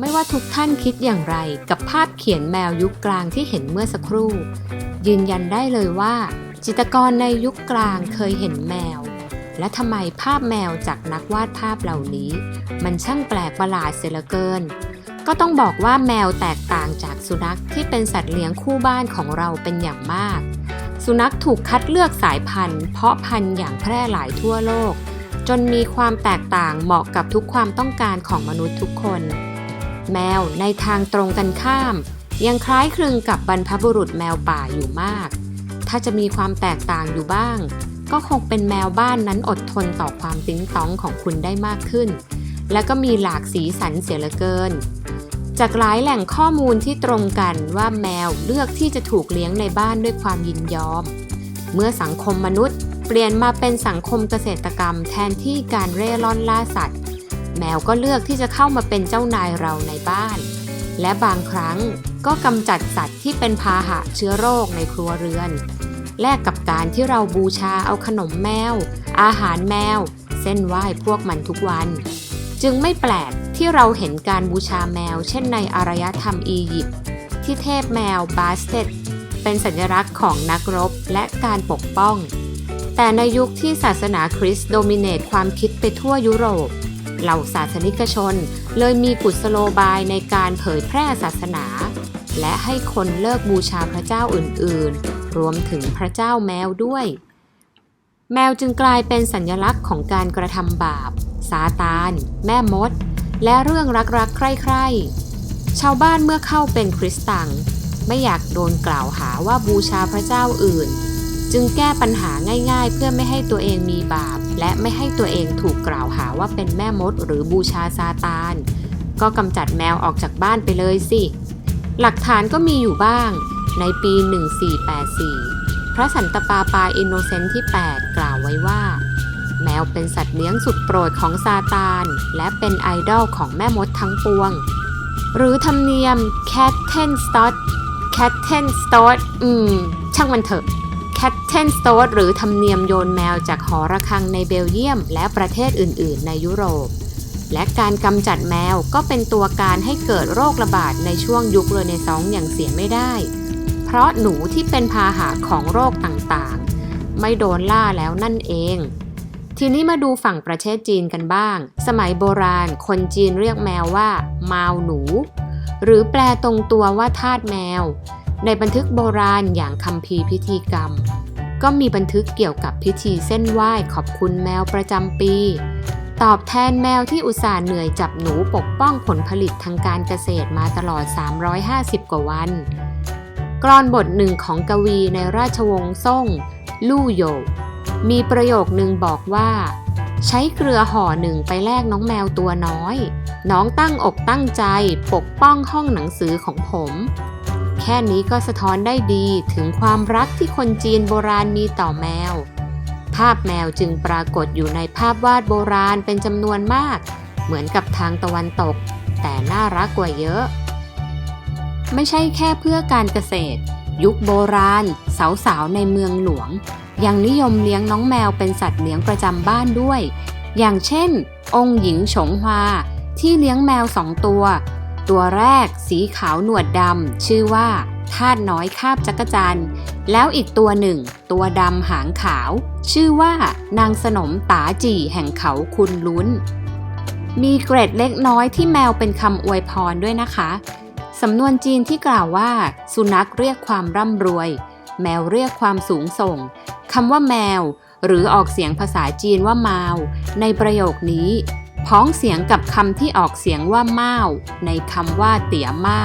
ไม่ว่าทุกท่านคิดอย่างไรกับภาพเขียนแมวยุคกลางที่เห็นเมื่อสักครู่ ยืนยันได้เลยว่า จิตรกรในยุคกลางเคยเห็นแมว และทำไมภาพแมวจากนักวาดภาพเหล่านี้ มันช่างแปลกประหลาดเสียเหลือเกิน ก็ต้องบอกว่าแมวแตกต่างจากสุนัขที่เป็นสัตว์เลี้ยงคู่บ้านของเราเป็นอย่างมาก สุนัขถูกคัดเลือกสายพันธุ์ เพาะพันธุ์อย่างแพร่หลายทั่วโลกจนมีความแตกต่างเหมาะกับทุกความต้องการของมนุษย์ทุกคน แมวในทางตรงกันข้าม ยังคล้ายคลึงกับบรรพบุรุษแมวป่าอยู่มาก ถ้าจะมีความแตกต่างอยู่บ้าง ก็คงเป็นแมวบ้านนั้นอดทนต่อความติ้งต้องของคุณได้มากขึ้น และก็มีหลากสีสันเสียเหลือเกิน จากหลายแหล่งข้อมูลที่ตรงกันว่าแมวเลือกที่จะถูกเลี้ยงในบ้านด้วยความยินยอม เมื่อสังคมมนุษย์เปลี่ยนมาเป็นสังคมเกษตรกรรมแทนที่การเร่ร่อนล่าสัตว์ แมวก็เลือกที่จะเข้ามาเป็นเจ้านายเราในบ้าน และบางครั้งก็กำจัดสัตว์ที่เป็นพาหะเชื้อโรคในครัวเรือน แลกกับการที่เราบูชาเอาขนมแมว อาหารแมว เส้นไหว้พวกมันทุกวัน จึงไม่แปลกที่เราเห็นการบูชาแมว เช่นในอารยธรรมอียิปต์ที่เทพแมวบาสเตตเป็นสัญลักษณ์ของนักรบและการปกป้อง แต่ในยุคที่ศาสนาคริสต์โดมิเนตความคิดไปทั่วยุโรป เหล่าศาสนิกชน เลยมีกุศโลบายในการเผยแพร่ศาสนา และให้คนเลิกบูชาพระเจ้าอื่นๆ รวมถึงพระเจ้าแมวด้วย แมวจึงกลายเป็นสัญลักษณ์ของการกระทำบาปซาตาน แม่มด และเรื่องรักๆ ใคร่ๆ ชาวบ้านเมื่อเข้าเป็นคริสตัง ไม่อยากโดนกล่าวหาว่าบูชาพระเจ้าอื่น จึงแก้ปัญหาง่ายๆ เพื่อไม่ให้ตัวเองมีบาป และไม่ให้ตัวเองถูกกล่าวหาว่าเป็นแม่มดหรือบูชาซาตาน ก็กำจัดแมวออกจากบ้านไปเลยสิ หลักฐานก็มีอยู่บ้าง ในปี 1484 พระสันตปาปาอินโนเซนต์ที่ 8 กล่าวไว้ว่า แมวเป็นสัตว์เลี้ยงสุดโปรดของซาตาน และเป็นไอดอลของแม่มดทั้งปวง หรือธรรมเนียม cat ten stot cat ten stot อืม ช่างมันเถอะ cat ten stot หรือธรรมเนียมโยนแมวจากหอระฆังในเบลเยียม และประเทศอื่น ๆ ในยุโรป และการกำจัดแมวก็เป็นตัวการให้เกิดโรคระบาดในช่วงยุคเรเนซองส์อย่างเสียไม่ได้ เพราะหนูที่เป็นพาหะของโรคต่างๆ ไม่โดนล่าแล้วนั่นเอง ทีนี้มาดูฝั่งประเทศจีนกันบ้าง สมัยโบราณคนจีนเรียกแมวว่า มาวหนู หรือแปลตรงตัวว่าทาสแมว ในบันทึกโบราณอย่างคัมภีพิธีกรรม ก็มีบันทึกเกี่ยวกับพิธีเส้นไหว้ขอบคุณแมวประจำปี ตอบแทนแมวที่อุตส่าห์เหนื่อยจับหนูปกป้องผลผลิตทางการเกษตรมาตลอด 350 กว่าวัน กรอนบทหนึ่งของกวีในราชวงศ์ซ่ง ลู่โยมีประโยคนึงบอกว่า ใช้เกลือห่อหนึ่งไปแลกน้องแมวตัวน้อย น้องตั้งอกตั้งใจปกป้องห้องหนังสือของผม แค่นี้ก็สะท้อนได้ดีถึงความรักที่คนจีนโบราณมีต่อแมว ภาพแมวจึงปรากฏอยู่ในภาพวาดโบราณเป็นจำนวนมาก เหมือนกับทางตะวันตก แต่น่ารักกว่าเยอะ ไม่ใช่แค่เพื่อการเกษตร ยุคโบราณ สาวๆในเมืองหลวง ยังนิยมเลี้ยงน้องแมวเป็นสัตว์เลี้ยงประจำบ้านด้วย อย่างเช่น องค์หญิงฉงฮวาที่เลี้ยงแมวสองตัว ตัวแรกสีขาวหนวดดำชื่อว่าทาดน้อยคาบจักรจันทร์แล้วอีกตัวหนึ่ง ตัวดำหางขาว ชื่อว่านางสนมตาจีแห่งเขาคุณลุ้น มีเกร็ดเล็กน้อยที่แมวเป็นคำอวยพรด้วยนะคะ สำนวนจีนที่กล่าวว่า สุนัขเรียกความร่ำรวย แมวเรียกความสูงส่งคำว่าแมว หรือออกเสียงภาษาจีนว่า มาว ในประโยคนี้ พ้องเสียงกับคำที่ออกเสียงว่าเมาในคำว่าเตี๋ยเมา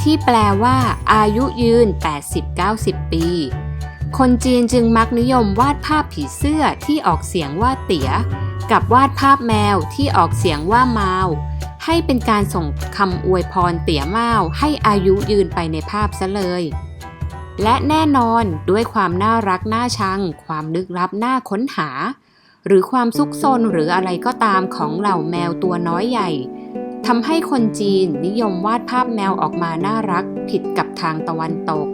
ที่แปลว่าอายุยืน 80-90 ปี คนจีนจึงมักนิยมวาดภาพผีเสื้อที่ออกเสียงว่าเตี๋ย กับวาดภาพแมวที่ออกเสียงว่าเมาให้เป็นการส่งคำอวยพรเตี๋ยเมาให้อายุยืนไปในภาพซะเลย และแน่นอนด้วยความน่ารักน่าชัง ความลึกลับน่าค้นหา หรือความซุกซนหรืออะไรก็ตามของเหล่าแมวตัวน้อยใหญ่ทำให้คนจีนนิยมวาดภาพแมวออกมาน่ารักผิดกับทางตะวันตก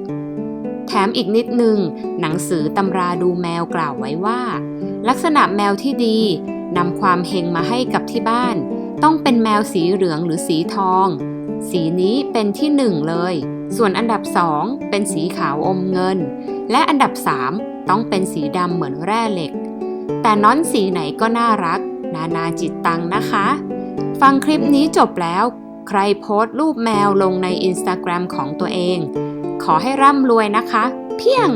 แถมอีกนิดนึง หนังสือตำราดูแมวกล่าวไว้ว่า ลักษณะแมวที่ดีนำความเฮงมาให้กับที่บ้าน ต้องเป็นแมวสีเหลืองหรือสีทอง สีนี้เป็นที่หนึ่งเลย ส่วนอันดับสองเป็นสีขาวอมเงิน และอันดับสามต้องเป็นสีดำเหมือนแร่เหล็ก แต่น้อนสีไหนก็น่ารัก นานาจิตตังนะคะ ฟังคลิปนี้จบแล้ว ใครโพสต์รูปแมวลงในอินสตาแกรมของตัวเอง ขอให้ร่ำรวยนะคะ เพียง